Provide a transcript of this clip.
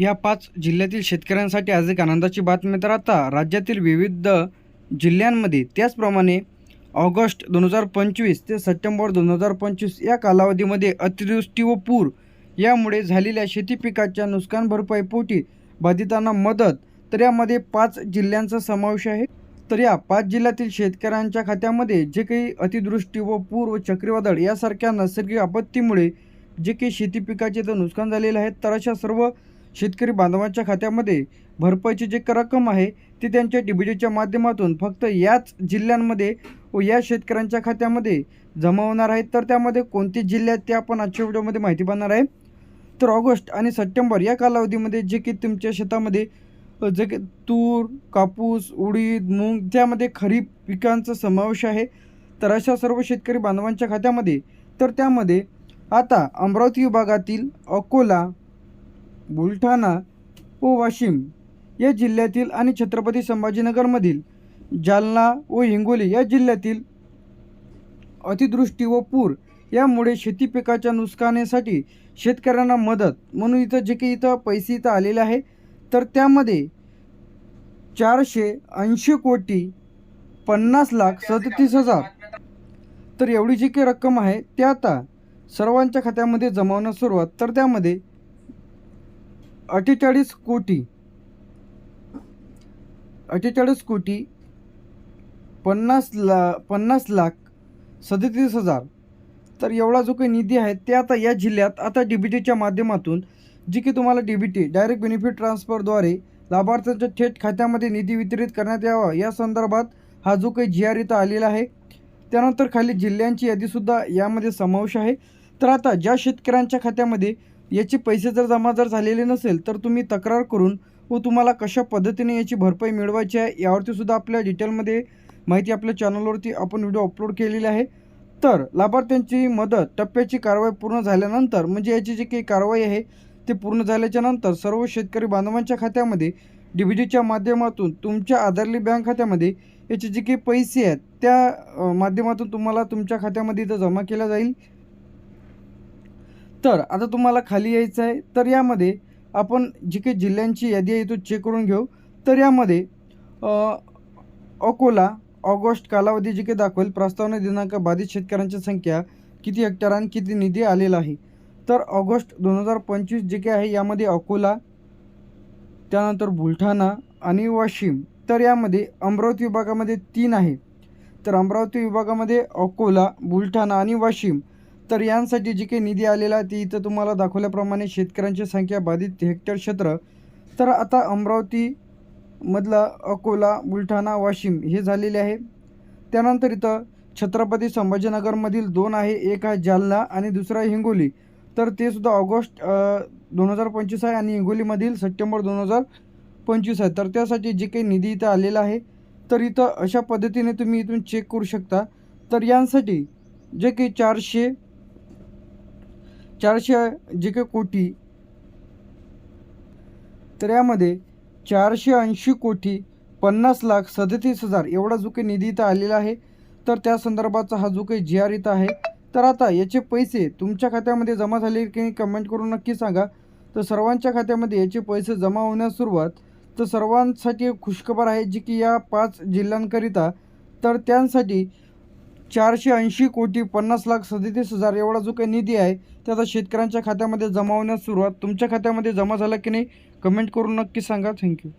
या पाच जिल्ह्यातील शेतकऱ्यांसाठी आज एक आनंदाची बातमी तर आता राज्यातील विविध जिल्ह्यांमध्ये त्याचप्रमाणे ऑगस्ट दोन हजार पंचवीस ते सप्टेंबर दोन हजार पंचवीस या कालावधीमध्ये अतिवृष्टी व पूर यामुळे झालेल्या शेती पिकाच्या नुकसान भरपाईपोटी बाधितांना मदत. तर यामध्ये पाच जिल्ह्यांचा समावेश आहे. तर या पाच जिल्ह्यातील शेतकऱ्यांच्या खात्यामध्ये जे काही अतिवृष्टी व पूर व चक्रीवादळ यासारख्या नैसर्गिक आपत्तीमुळे जे काही शेती पिकाचे तर नुकसान झालेले आहे तर अशा सर्व शेतकरी बांधवांच्या खात्यामध्ये भरपाईची जे रक्कम आहे ती त्यांच्या डी माध्यमातून फक्त याच जिल्ह्यांमध्ये व या शेतकऱ्यांच्या खात्यामध्ये जमा होणार आहेत तर त्यामध्ये कोणते जिल्हे आहेत ते आपण आजच्या व्हिडिओमध्ये माहिती पाहणार आहे. तर ऑगस्ट आणि सप्टेंबर या कालावधीमध्ये जे की तुमच्या शेतामध्ये जे की तूर कापूस उडीद मूग त्यामध्ये खरीप पिकांचा समावेश आहे. तर अशा सर्व शेतकरी बांधवांच्या खात्यामध्ये तर त्यामध्ये आता अमरावती विभागातील अकोला बुलढाणा व वाशिम या जिल्ह्यातील आणि छत्रपती संभाजीनगरमधील जालना व हिंगोली या जिल्ह्यातील अतिदृष्टी व पूर यामुळे शेती पिकाच्या नुकसानीसाठी शेतकऱ्यांना मदत म्हणून इथं जे काही इथं पैसे इथं आलेले आहे तर त्यामध्ये चारशे ऐंशी कोटी पन्नास लाख सदतीस हजार. तर एवढी जी काही रक्कम आहे ते आता सर्वांच्या खात्यामध्ये जमावण्यास सुरुवात. तर त्यामध्ये अठ्ठेचाळीस कोटी. अठ्ठेचाळीस कोटी पन्नास ला पन्नास लाख सदतीस हजार. तर एवढा जो काही निधी आहे ते आता या जिल्ह्यात आता डी बी टीच्या माध्यमातून जी की तुम्हाला D B T direct benefit ट्रान्सफरद्वारे लाभार्थ्यांच्या थेट खात्यामध्ये निधी वितरित करण्यात यावा या संदर्भात हा जो काही जी आर इथं आलेला आहे त्यानंतर खाली जिल्ह्यांची यादीसुद्धा यामध्ये समावेश आहे. तर आता ज्या शेतकऱ्यांच्या खात्यामध्ये याचे पैसे जर जमा जर झालेले नसेल तर तुम्ही तक्रार करून व तुम्हाला कशा पद्धतीने याची भरपाई मिळवायची आहे यावरती सुद्धा आपल्या डिटेलमध्ये माहिती आपल्या चॅनलवरती आपण व्हिडिओ अपलोड केलेली आहे. तर लाभार्थ्यांची मदत टप्प्याची कारवाई पूर्ण झाल्यानंतर म्हणजे याची जी काही कारवाई आहे ते पूर्ण झाल्याच्यानंतर सर्व शेतकरी बांधवांच्या खात्यामध्ये डी बी डीच्या माध्यमातून तुमच्या आधारली बँक खात्यामध्ये याचे जे काही पैसे आहेत त्या माध्यमातून तुम्हाला तुमच्या खात्यामध्ये इथं जमा केला जाईल. तर आता तुम्हाला खाली यायचं आहे. तर यामध्ये आपण जी काही जिल्ह्यांची यादी आहे तो चेक करून घेऊ. तर यामध्ये अकोला ऑगस्ट कालावधी जी काही दाखवेल प्रस्तावना दिनांक बाधित शेतकऱ्यांची संख्या किती हेक्टर आणि किती निधी आलेला आहे. तर ऑगस्ट दोन हजार पंचवीस जे काही आहे यामध्ये अकोला त्यानंतर बुलढाणा आणि वाशिम. तर यामध्ये अमरावती विभागामध्ये तीन आहे. तर अमरावती विभागामध्ये अकोला बुलढाणा आणि वाशिम. तर यांसाठी जी काही निधी आलेला आहे ती इथं तुम्हाला दाखवल्याप्रमाणे शेतकऱ्यांची संख्या बाधित हेक्टर क्षेत्र. तर आता अमरावती मधला अकोला बुलढाणा वाशिम हे झालेले आहे. त्यानंतर इथं छत्रपती संभाजीनगरमधील दोन आहे एक आहे जालना आणि दुसरा आहे हिंगोली. तर ते सुद्धा ऑगस्ट दोन हजार पंचवीस आहे आणि हिंगोलीमधील सप्टेंबर दोन हजार पंचवीस आहे. तर त्यासाठी जे काही निधी इथं आलेला आहे तर इथं अशा पद्धतीने तुम्ही इथून चेक करू शकता. तर यांसाठी जे काही चारशे चारशे जे काही कोटी. तर यामध्ये चारशे ऐंशी कोटी पन्नास लाख सदतीस हजार एवढा जो काही निधी इथं आलेला आहे. तर त्या संदर्भाचा हा जो काही जी आर इथं आहे. तर आता याचे पैसे तुमच्या खात्यामध्ये जमा झाले की नाही कमेंट करून नक्की सांगा. तर सर्वांच्या खात्यामध्ये याचे पैसे जमा होण्यास सुरुवात. तर सर्वांसाठी खुशखबर आहे जी की या पाच जिल्ह्यांकरिता. तर त्यांसाठी चारशे ऐंशी कोटी पन्नास लाख सदतीस हजार एवढा जो काही निधी आहे त्याचा शेतकऱ्यांच्या खात्यामध्ये जमा होण्यास सुरुवात. तुमच्या खात्यामध्ये जमा झाला की नाही कमेंट करून नक्की सांगा. थँक्यू